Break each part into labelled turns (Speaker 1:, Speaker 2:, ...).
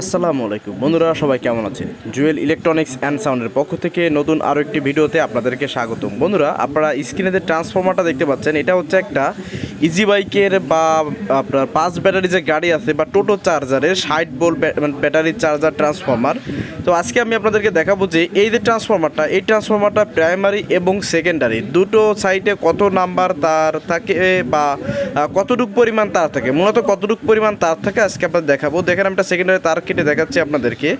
Speaker 1: আসসালামু আলাইকুম। বন্ধুরা, সবাই কেমন আছেন? জুয়েল ইলেকট্রনিক্স অ্যান্ড সাউন্ডের পক্ষ থেকে নতুন আরও একটি ভিডিওতে আপনাদেরকে স্বাগতম। বন্ধুরা, আপনারা স্ক্রিনে যে ট্রান্সফর্মারটা দেখতে পাচ্ছেন, এটা হচ্ছে একটা ইজি বাইকের বা আপনার পাঁচ ব্যাটারি যে গাড়ি আছে বা টোটো চার্জারের ষাট বোল ব্যাটারি চার্জার ট্রান্সফর্মার তো আজকে আমি আপনাদেরকে দেখাবো যে এই যে ট্রান্সফর্মারটা এই ট্রান্সফর্মারটা প্রাইমারি এবং সেকেন্ডারি দুটো সাইডে কত নাম্বার তার থাকে বা কতটুক পরিমাণ তার থাকে? মূলত কতটুক পরিমাণ তার থাকে আজকে আপনাদের দেখাবো। দেখেন আমি একটা সেকেন্ডারি তার কেটে দেখাচ্ছি আপনাদেরকে।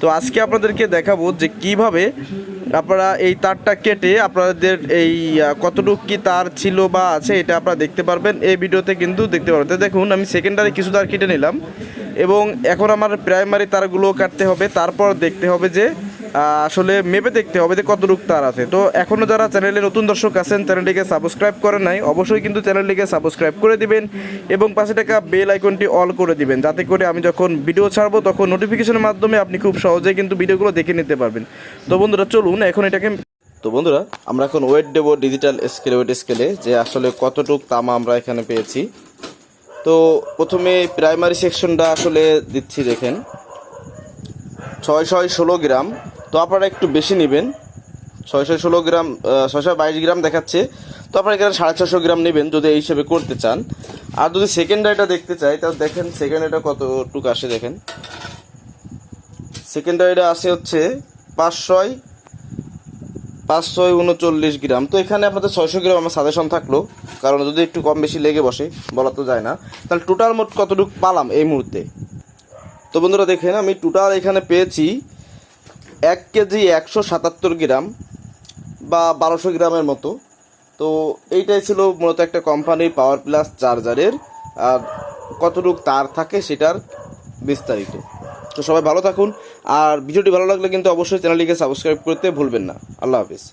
Speaker 1: তো আজকে আপনাদেরকে দেখাবো যে কীভাবে আপনারা এই তারটা কেটে আপনাদের এই কতটুকু কি তার ছিল বা আছে এটা আপনারা দেখতে পারবেন। এই ভিডিওতে কিন্তু দেখতে পারবেন। তো দেখুন, আমি সেকেন্ডারি কিছু তার কেটে নিলাম এবং এখন আমার প্রাইমারি তারগুলো কাটতে হবে। তারপর দেখতে হবে যে আসলে মেপে দেখতে হবে যে কতটুক তার আছে। তো এখনও যারা চ্যানেলে নতুন দর্শক আছেন চ্যানেলটিকে সাবস্ক্রাইব করেন নাই, অবশ্যই কিন্তু চ্যানেলটিকে সাবস্ক্রাইব করে দিবেন এবং পাশে টাকা বেল আইকনটি অল করে দিবেন, যাতে করে আমি যখন ভিডিও ছাড়বো তখন নোটিফিকেশনের মাধ্যমে আপনি খুব সহজেই কিন্তু ভিডিওগুলো দেখে নিতে পারবেন। তো বন্ধুরা, চলুন, এখন এটাকে তো বন্ধুরা, আমরা এখন ওয়েট দেবো ডিজিটাল স্কেলে ওয়েট স্কেলে যে আসলে কতটুক তামা আমরা এখানে পেয়েছি। তো প্রথমে প্রাইমারি সেকশনটা আসলে দিচ্ছি, দেখেন। ছয় ছয় ষোলো গ্রাম। তো আপনারা একটু বেশি নেবেন। ছয়শো ষোলো গ্রাম ছয়শো বাইশ গ্রাম দেখাচ্ছে। তো আপনারা এখানে সাড়ে ছশো গ্রাম নেবেন যদি এই হিসেবে করতে চান। আর যদি সেকেন্ডারিটা দেখতে চাই, তাহলে দেখেন সেকেন্ড সেকেন্ডারিটা কতটুকু আসে দেখেন। সেকেন্ডারিটা আসে হচ্ছে পাঁচশয় পাঁচশো উনচল্লিশ গ্রাম। তো এখানে আপনাদের ছয়শো গ্রাম আমার সাজেশন থাকল। কারণ যদি একটু কম বেশি লেগে বসে, বলা তো যায় না। তাহলে টোটাল মোট কতটুকু পালাম এই মুহূর্তে? তো বন্ধুরা দেখেন আমি টোটাল এখানে পেয়েছি এক কেজি একশো সাতাত্তর গ্রাম বা বারোশো গ্রামের মতো। তো এইটাই ছিল মূলত একটা কোম্পানির পাওয়ার প্লাস চার্জারের আর কতটুক তার থাকে সেটার বিস্তারিত। তো সবাই ভালো থাকুন, আর ভিডিওটি ভালো লাগলে কিন্তু অবশ্যই চ্যানেলটিকে সাবস্ক্রাইব করতে ভুলবেন না। আল্লাহ হাফিজ।